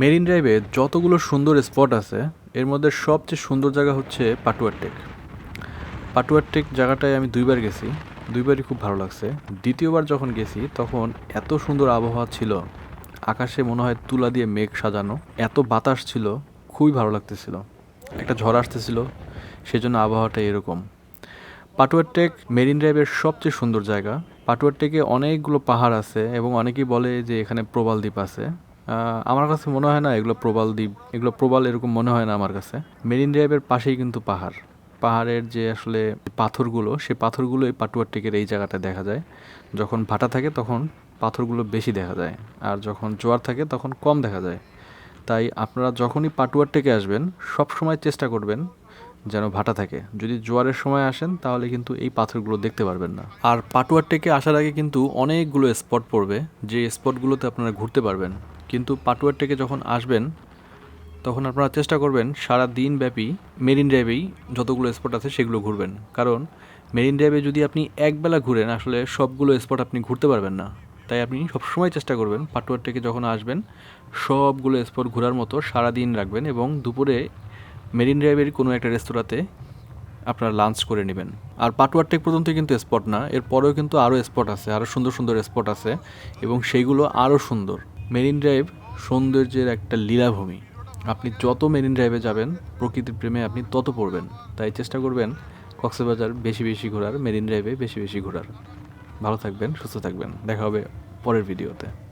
Marine ড্রাইভে যতগুলো সুন্দর স্পট আছে, এর মধ্যে সবচেয়ে সুন্দর জায়গা হচ্ছে পাটুয়ার টেক। পাটুয়ার টেক জায়গাটায় আমি দুইবার গেছি, দুইবারই খুব ভালো লাগছে। দ্বিতীয়বার যখন গেছি, তখন এত সুন্দর আবহাওয়া ছিল, আকাশে মনে হয় তুলা দিয়ে মেঘ সাজানো, এত বাতাস ছিল, খুবই ভালো লাগতেছিল। একটা ঝড় আসতেছিল, সেজন্য আবহাওয়াটা এরকম। পাটুয়ার টেক মেরিন ড্রাইভের সবচেয়ে সুন্দর জায়গা। পাটুয়ার টেকে অনেকগুলো পাহাড় আছে এবং অনেকেই বলে যে এখানে প্রবাল দ্বীপ আছে। আমার কাছে মনে হয় না এগুলো প্রবাল দ্বীপ, এগুলো প্রবাল এরকম মনে হয় না আমার কাছে। মেরিন ড্রাইভের পাশেই কিন্তু পাহাড়। পাহাড়ের যে আসলে পাথরগুলো, সেই পাথরগুলোই পাটুয়ার টেকের এই জায়গাটা দেখা যায়। যখন ভাটা থাকে তখন পাথরগুলো বেশি দেখা যায়। আর যখন জোয়ার থাকে তখন কম দেখা যায়। তাই আপনারা যখনই পাটুয়ার টেকে আসবেন সব সময় চেষ্টা করবেন যেন ভাটা থাকে। যদি জোয়ারের সময় আসেন, তাহলে কিন্তু এই পাথরগুলো দেখতে পারবেন না। আর পাটুয়ার টেকে আসার আগে কিন্তু অনেকগুলো স্পট পড়বে, যে স্পটগুলোতে আপনারা ঘুরতে পারবেন। কিন্তু পাটুয়ার টেকে যখন আসবেন, তখন আপনারা চেষ্টা করবেন সারা দিন ব্যাপী মেরিন ড্রাইভেই যতগুলো স্পট আছে সেগুলো ঘুরবেন। কারণ মেরিন ড্রাইভে যদি আপনি একবেলা ঘুরেন, আসলে সবগুলো স্পট আপনি ঘুরতে পারবেন না। তাই আপনি সবসময় চেষ্টা করবেন পাটুয়ার থেকে যখন আসবেন, সবগুলো স্পট ঘোরার মতো সারা দিন রাখবেন এবং দুপুরে মেরিন ড্রাইভের কোনো একটা রেস্তোরাঁতে আপনারা লাঞ্চ করে নেবেন। আর পাটুয়ার টেক পর্যন্ত কিন্তু স্পট না, এরপরেও কিন্তু আরও স্পট আছে, আরও সুন্দর সুন্দর স্পট আছে এবং সেইগুলো আরও সুন্দর। মেরিন ড্রাইভ সৌন্দর্যের একটা লীলাভূমি। আপনি যত মেরিন ড্রাইভে যাবেন, প্রকৃতির প্রেমে আপনি তত পড়বেন। তাই চেষ্টা করবেন কক্সবাজার বেশি বেশি ঘোরার, মেরিন ড্রাইভে বেশি বেশি ঘোরার। ভালো থাকবেন, সুস্থ থাকবেন। দেখা হবে পরের ভিডিওতে